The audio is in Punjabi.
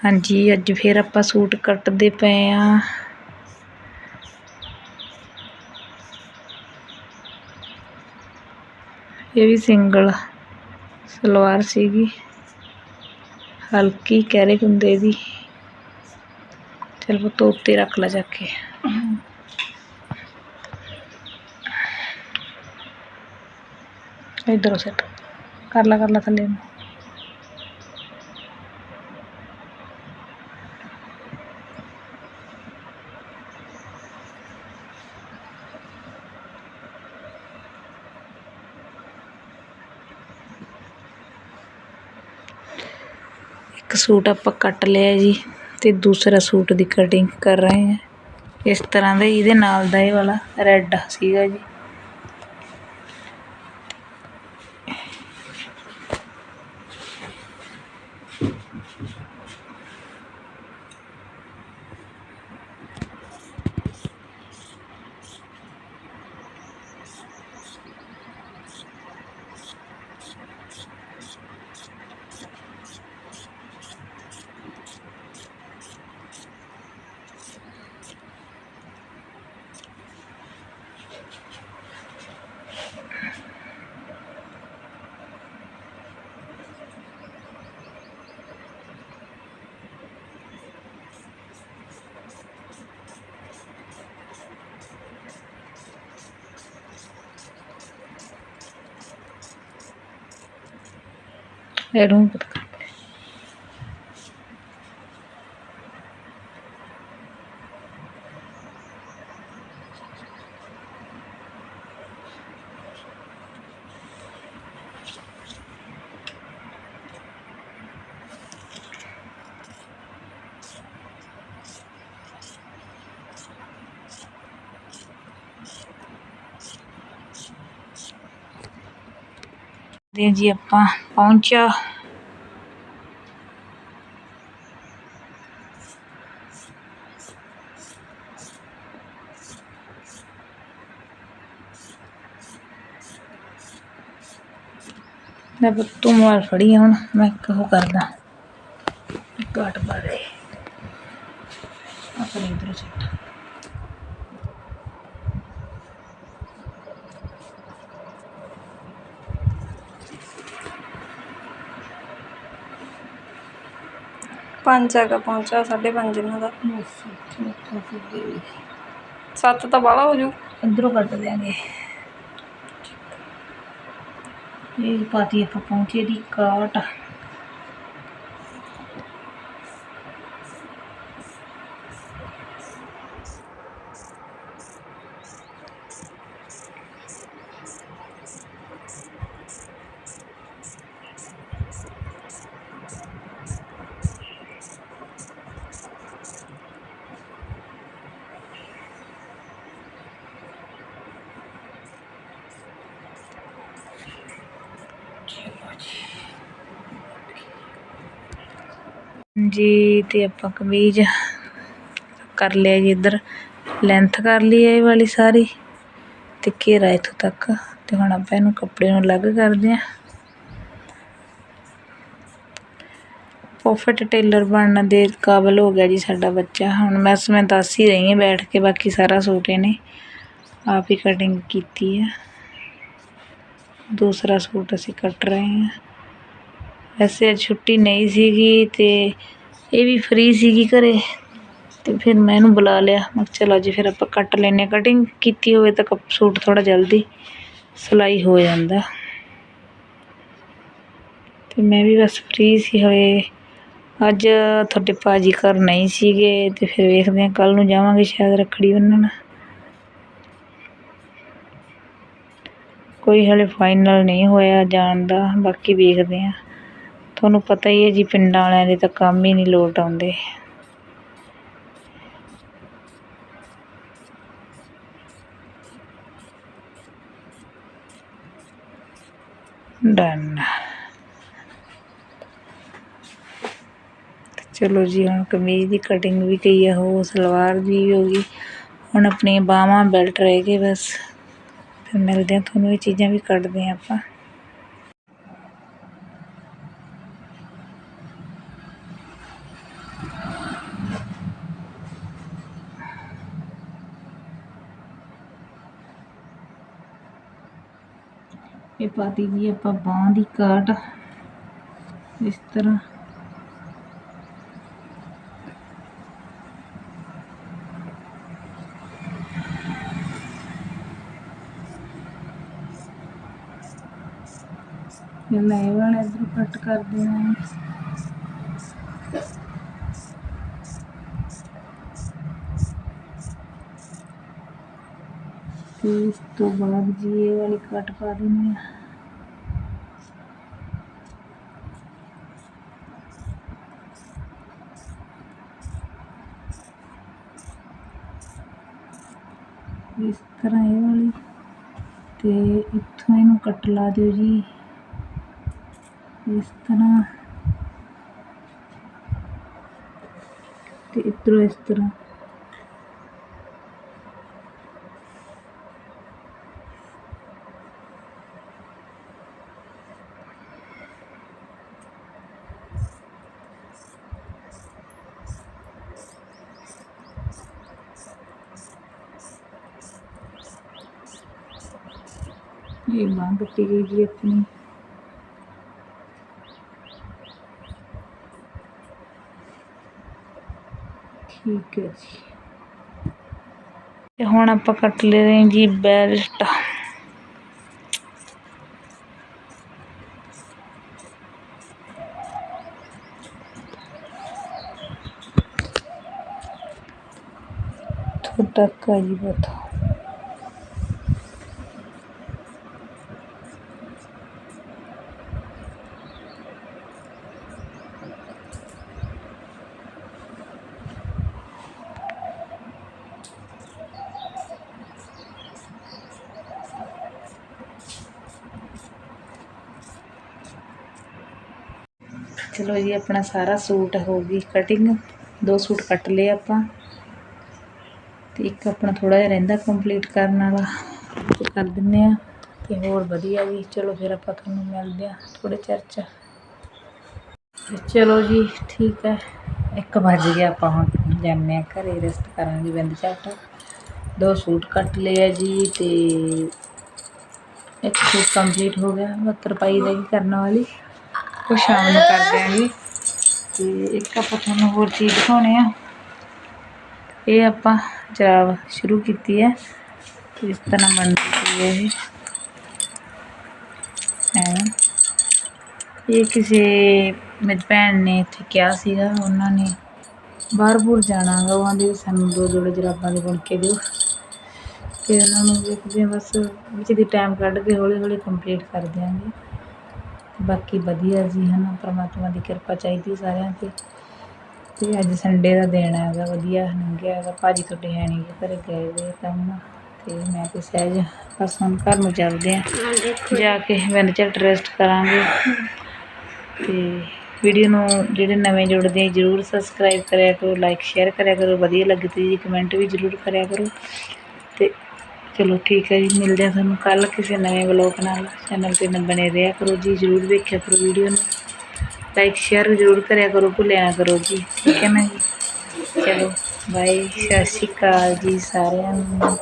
ਹਾਂਜੀ, ਅੱਜ ਫੇਰ ਆਪਾਂ ਸੂਟ ਕੱਟਦੇ ਪਏ ਆ। ਇਹ ਵੀ ਸਿੰਗਲ ਸਲਵਾਰ ਸੀਗੀ। ਹਲਕੀ ਕਹਿਰੇ ਕੁੰਦੇ ਦੀ ਚਲ ਪੁੱਤ ਉੱਤੇ ਰੱਖ ਲਾ ਜਾ ਕੇ। ਇਧਰੋਂ ਸੈੱਟ ਕਰ ਲਾ ਕਰ ਲਾ ਥੱਲੇ ਨੂੰ। ਇੱਕ ਸੂਟ ਆਪਾਂ ਕੱਟ ਲਿਆ ਜੀ ਤੇ ਦੂਸਰਾ ਸੂਟ ਦੀ ਕਟਿੰਗ ਕਰ ਰਹੇ ਹਾਂ। ਇਸ ਤਰ੍ਹਾਂ ਦਾ ਹੀ ਇਹਦੇ ਨਾਲ ਦਾ ਇਹ ਵਾਲਾ ਰੈੱਡ ਸੀਗਾ ਜੀ। ਇਹਨੂੰ ਪਤਾ ਦੇ ਜੀ ਆਪਾਂ ਪਹੁੰਚਾ ਮੈਂ ਤੂੰ ਮੋਬਾਈਲ ਫੜੀ ਹੁਣ, ਮੈਂ ਕਹੋ ਕਰਦਾ। ਘਾਟ ਪਾ ਆਪਣੇ ਇਧਰ ਸਿੱਟ। ਪੰਜ ਹੈਗਾ ਪਹੁੰਚਾ ਸਾਢੇ ਪੰਜ ਇਹਨਾਂ ਦਾ। ਸੱਤ ਤਾਂ ਬਾਹਲਾ ਹੋ ਜੂ। ਇਧਰੋਂ ਕੱਢ ਦਿਆਂਗੇ ਇਹ ਪਾਤੀ ਆਪਾਂ ਪਹੁੰਚੇ ਦੀ ਕਾਟ। ਜੀ, ਤੇ ਆਪਾਂ ਕਮੀਜ਼ ਕਰ ਲਿਆ ਜੀ ਇੱਧਰ। ਲੈਂਥ ਕਰ ਲਈ ਹੈ ਇਹ ਵਾਲੀ ਸਾਰੀ। ਤੇ ਘੇਰਾ ਇੱਥੋਂ ਤੱਕ। ਤੇ ਹੁਣ ਆਪਾਂ ਇਹਨੂੰ ਕੱਪੜੇ ਨੂੰ ਅਲੱਗ ਕਰਦੇ ਆਂ ਪਰਫੈਕਟ ਟੇਲਰ ਬਣਨ ਦੇ ਕਾਬਲ ਹੋ ਗਿਆ ਜੀ ਸਾਡਾ ਬੱਚਾ। ਹੁਣ ਮੈਂ ਮੈਂ ਦੱਸ ਹੀ ਰਹੀ ਹਾਂ ਬੈਠ ਕੇ, ਬਾਕੀ ਸਾਰਾ ਸੂਟ ਇਹਨੇ ਆਪ ਹੀ ਕਟਿੰਗ ਕੀਤੀ ਹੈ। ਦੂਸਰਾ ਸੂਟ ਅਸੀਂ ਕੱਟ ਰਹੇ ਹਾਂ। ਵੈਸੇ ਅੱਜ ਛੁੱਟੀ ਨਹੀਂ ਸੀਗੀ ਅਤੇ ਇਹ ਵੀ ਫ੍ਰੀ ਸੀਗੀ ਘਰ। ਅਤੇ ਫਿਰ ਮੈਂ ਇਹਨੂੰ ਬੁਲਾ ਲਿਆ। ਮੈਂ ਕਿਹਾ ਚਲ ਅੱਜ ਫਿਰ ਆਪਾਂ ਕੱਟ ਲੈਨੇ ਕਟਿੰਗ ਕੀਤੀ ਹੋਵੇ ਤਾਂ ਕੱਪ ਸੂਟ ਥੋੜ੍ਹਾ ਜਲਦੀ ਸਿਲਾਈ ਹੋ ਜਾਂਦਾ। ਤੇ ਮੈਂ ਵੀ ਬਸ ਫ੍ਰੀ ਸੀ ਹੋਏ ਅੱਜ ਤੁਹਾਡੇ ਪਾਜੀ ਘਰ ਨਹੀਂ ਸੀਗੇ ਤੇ ਫਿਰ ਵੇਖਦੇ ਹਾਂ। ਕੱਲ ਨੂੰ ਜਾਵਾਂਗੇ ਸ਼ਾਇਦ ਰੱਖੜੀ ਬੰਨਣ। ਕੋਈ ਹਲੇ ਫਾਈਨਲ ਨਹੀਂ ਹੋਇਆ ਜਾਣ ਦਾ। ਬਾਕੀ ਵੇਖਦੇ ਹਾਂ। ਤੁਹਾਨੂੰ ਪਤਾ ਹੀ ਹੈ ਜੀ, ਪਿੰਡਾਂ ਵਾਲਿਆਂ ਦੇ ਤਾਂ ਕੰਮ ਹੀ ਨਹੀਂ ਲੋਟ ਆਉਂਦੇ। ਡਨ ਚਲੋ ਜੀ, ਹੁਣ ਕਮੀਜ਼ ਦੀ ਕਟਿੰਗ ਵੀ ਗਈ ਆ ਹੋ ਸਲਵਾਰ ਦੀ ਵੀ ਹੋ ਗਈ। ਹੁਣ ਆਪਣੀਆਂ ਬਾਹਾਂ ਬੈਲਟ ਰਹਿ ਗਏ ਬਸ। ਫਿਰ ਮਿਲਦੇ ਆ ਤੁਹਾਨੂੰ ਇਹ ਚੀਜ਼ਾਂ ਵੀ ਕੱਢਦੇ ਆ ਆਪਾਂ। ਇਹ ਪਾ ਜੀ, ਆਪਾਂ ਬਾਂਹ ਦੀ ਕਾਟ ਇਸ ਤਰ੍ਹਾਂ। ਪਹਿਲਾਂ ਇਹ ਵਾਲਾ ਇਧਰ ਕੱਟ ਕਰ ਦੇਣਾ। ਹੈ ਤੇ ਇਸ ਤੋਂ ਬਾਅਦ ਜੀ ਇਹ ਵਾਲੀ ਕੱਟ ਪਾ ਦਿੰਦੇ ਆ ਇਸ ਤਰ੍ਹਾਂ ਇਹ ਵਾਲੀ ਤੇ ਇੱਥੋਂ ਇਹਨੂੰ ਕੱਟ ਲਾ ਦਿਓ ਜੀ। ਇਸ ਤਰ੍ਹਾਂ ਤੇ ਇੱਧਰੋਂ ਇਸ ਤਰ੍ਹਾਂ। ਇਹ ਬਾਂਹ ਕੱਟੀ ਗਈ ਜੀ ਆਪਣੀ ਠੀਕ ਹੈ ਜੀ ਤੇ ਹੁਣ ਆਪਾਂ ਕੱਟ ਲੈ ਰਹੇ ਹਾਂ ਜੀ ਬੈਲਟ छोटा का ही ਚਲੋ ਜੀ, ਆਪਣਾ ਸਾਰਾ ਸੂਟ ਹੋ ਗਈ ਕਟਿੰਗ ਦੋ ਸੂਟ ਕੱਟ ਲਏ ਆਪਾਂ। ਤੇ ਇੱਕ ਆਪਣਾ ਥੋੜਾ ਜਿਹਾ ਰਹਿੰਦਾ ਕੰਪਲੀਟ ਕਰਨ ਵਾਲਾ। ਕਰ ਦਿੰਨੇ ਆ ਤੇ ਹੋਰ ਵਧੀਆ ਜੀ। ਚਲੋ ਫਿਰ ਆਪਾਂ ਤੁਹਾਨੂੰ ਮਿਲਦੇ ਆ ਥੋੜੇ ਚਿਰ ਚ। ਚਲੋ ਜੀ, ਠੀਕ ਹੈ। ਇੱਕ ਵਜ ਗਿਆ ਆਪਾਂ ਹੁਣ ਜਾਂਦੇ ਆ ਘਰੇ ਰੈਸਟ ਕਰਾਂਗੇ ਬਿੰਦ ਝੱਟ। ਦੋ ਸੂਟ ਕੱਟ ਲਏ ਆ ਜੀ ਤੇ ਇੱਕ ਸੂਟ ਕੰਪਲੀਟ ਹੋ ਗਿਆ। 72 ਪਾਈ ਦਾ ਹੀ ਕਰਨ ਵਾਲੀ? ਉਹ ਸ਼ਾਮ ਨੂੰ ਕਰ ਦਿਆਂਗੇ ਤੇ ਇੱਕ ਆਪਾਂ ਤੁਹਾਨੂੰ ਹੋਰ ਚੀਜ਼ ਦਿਖਾਉਣੇ ਆ। ਇਹ ਆਪਾਂ ਜਰਾਬ ਸ਼ੁਰੂ ਕੀਤੀ ਹੈ। ਇਸ ਤਰ੍ਹਾਂ ਬਣਦੀ ਹੈ ਇਹ। ਐਂ ਇਹ ਕਿਸੇ ਮੇਰੀ ਭੈਣ ਨੇ ਇੱਥੇ ਕਿਹਾ ਸੀਗਾ, ਉਹਨਾਂ ਨੇ ਬਾਹਰ ਬੂਰ ਜਾਣਾ ਗਾ ਉਹ ਆਂਦੇ ਸਾਨੂੰ ਦੋ ਜੋੜੇ ਜਰਾਬਾਂ ਦੇ ਬੁਣ ਕੇ ਦਿਓ। ਤੇ ਉਹਨਾਂ ਨੂੰ ਦੇਖਦੇ ਹਾਂ ਬਸ ਵਿੱਚ ਦੀ ਟਾਈਮ ਕੱਢ ਕੇ ਹੌਲੀ ਹੌਲੀ ਕੰਪਲੀਟ ਕਰ ਦਿਆਂਗੇ। ਬਾਕੀ ਵਧੀਆ ਜੀ, ਹਨਾ, ਪ੍ਰਮਾਤਮਾ ਦੀ ਕਿਰਪਾ ਚਾਹੀਦੀ ਸਾਰਿਆਂ ਤੇ। ਤੇ ਅੱਜ ਸੰਡੇ ਦਾ ਦਿਨ ਹੈਗਾ, ਵਧੀਆ ਲੰਘਿਆ ਹੈਗਾ, ਭਾਜੀ ਤੁਹਾਡੇ ਹੈ ਨਹੀਂ ਘਰੇ ਗਏ ਹੋਏ ਕੰਮ ਤੇ ਮੈਂ ਤੇ ਸਹਿਜ ਬਸ ਹੁਣ ਘਰ ਨੂੰ ਚੱਲਦੇ ਆ। ਜਾ ਕੇ ਬਿੰਦ ਚੱਲ ਰੈਸਟ ਕਰਾਂਗੇ। ਤੇ ਵੀਡੀਓ ਨੂੰ ਜਿਹੜੇ ਨਵੇਂ ਜੁੜਦੇ ਆ, ਜਰੂਰ ਸਬਸਕ੍ਰਾਈਬ ਕਰਿਆ ਕਰੋ ਲਾਈਕ ਸ਼ੇਅਰ ਕਰਿਆ ਕਰੋ, ਵਧੀਆ ਲੱਗੇ ਤੇ ਜੀ ਕਮੈਂਟ ਵੀ ਜਰੂਰ ਕਰਿਆ ਕਰੋ। ਚਲੋ ਠੀਕ ਹੈ ਜੀ, ਮਿਲਦੇ ਹਾਂ ਤੁਹਾਨੂੰ ਕੱਲ ਕਿਸੇ ਨਵੇਂ ਵਲੋਗ ਨਾਲ। ਚੈਨਲ ਤੇ ਨ ਬਣੇ ਰਿਹਾ ਕਰੋ ਜੀ, ਜਰੂਰ ਵੇਖਿਆ ਕਰੋ ਵੀਡੀਓ ਨੂੰ। ਲਾਈਕ ਸ਼ੇਅਰ ਜਰੂਰ ਕਰਿਆ ਕਰੋ, ਭੁੱਲਿਆ ਨਾ ਕਰੋ ਜੀ। ਠੀਕ ਹੈ ਨਾ ਜੀ? ਚਲੋ ਬਾਏ ਸਤਿ ਸ਼੍ਰੀ ਅਕਾਲ ਜੀ ਸਾਰਿਆਂ ਨੂੰ।